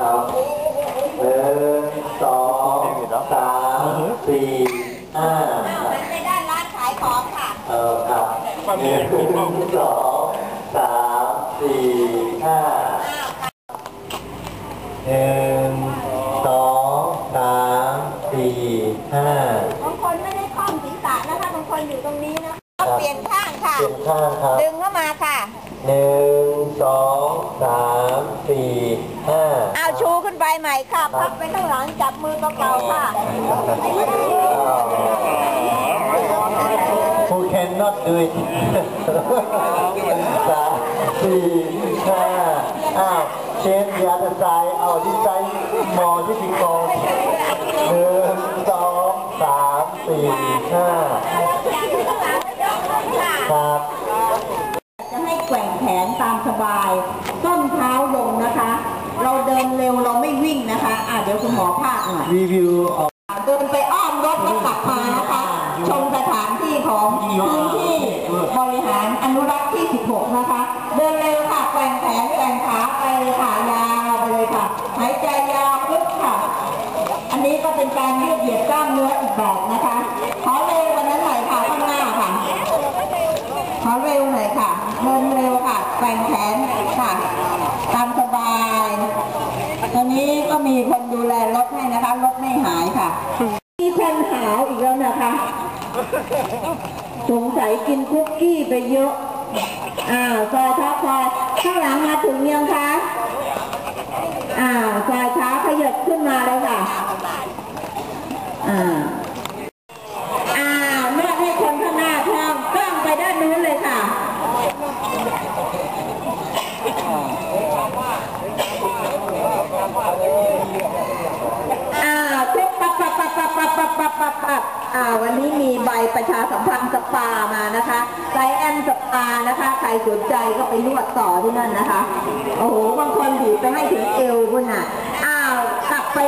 นับหนึ่งสองสามสี่ห้ามันไปด้านร้านขายของค่ะ เออครับหนึ่งสองสามสี่ห้าหนึ่งสองสามสี่ห้าบางคนไม่ได้คล้องศีรษะนะคะบางคนอยู่ตรงนี้นะเปลี่ยนข้างค่ะ เปลี่ยนข้างครับ ดึงเข้ามาค่ะหนึ่งสองสาม ชูขึ้นไปใหม่ค่ะ พับไปข้างหลังจับมือเบาๆค่ะ Who cannot do it สามสี่ห้าอ้าวเชนยาตะไซเอาที่ใจมอที่สิงโตหนึ่งสองสามสี่ห้าครับจะให้แกว่งแขนตามสบายส้นเท้าลงนะคะ เราเดินเร็วเราไม่วิ่งนะคะ อะเดี๋ยวคุณหมอภาคหน่อย รีวิวออก เดินไปอ้อมรถแล้วกลับมานะคะ ชมสถานที่ของพื้นที่บริหารอนุรักษ์ที่ 16 นะคะ เดินเร็วค่ะแกว่งแขนแกว่งขาไปเลยค่ะยาวไปเลยค่ะ หายใจยาวลึกค่ะ อันนี้ก็เป็นการยืดเหยียดกล้ามเนื้ออีกแบบนะคะ ขอเร็วกวันนั้นหน่อยค่ะข้างหน้าค่ะ ขอเร็วหน่อยค่ะ เดินเร็วค่ะแกว่งแขนค่ะ ตามสบาย ตอนนี้ก็มีคนดูแลรถให้นะคะ รถไม่หายค่ะ มีคนหาวอีกแล้วนะคะ สงสัยกินคุกกี้ไปเยอะ อ่าซอยท้าพอข้างหลังมาถึงยังคะ อ่าซอยท้าขยับขึ้นมาเลยค่ะ วันนี้มีใบประชาสัมพันธ์สปามานะคะไซแอนสปานะคะ ใครสนใจก็ไปนวดต่อที่นั่นนะคะ โอ้โห บางคนบีไปให้ถึงเอวคุณอะ อ้าวกลับไป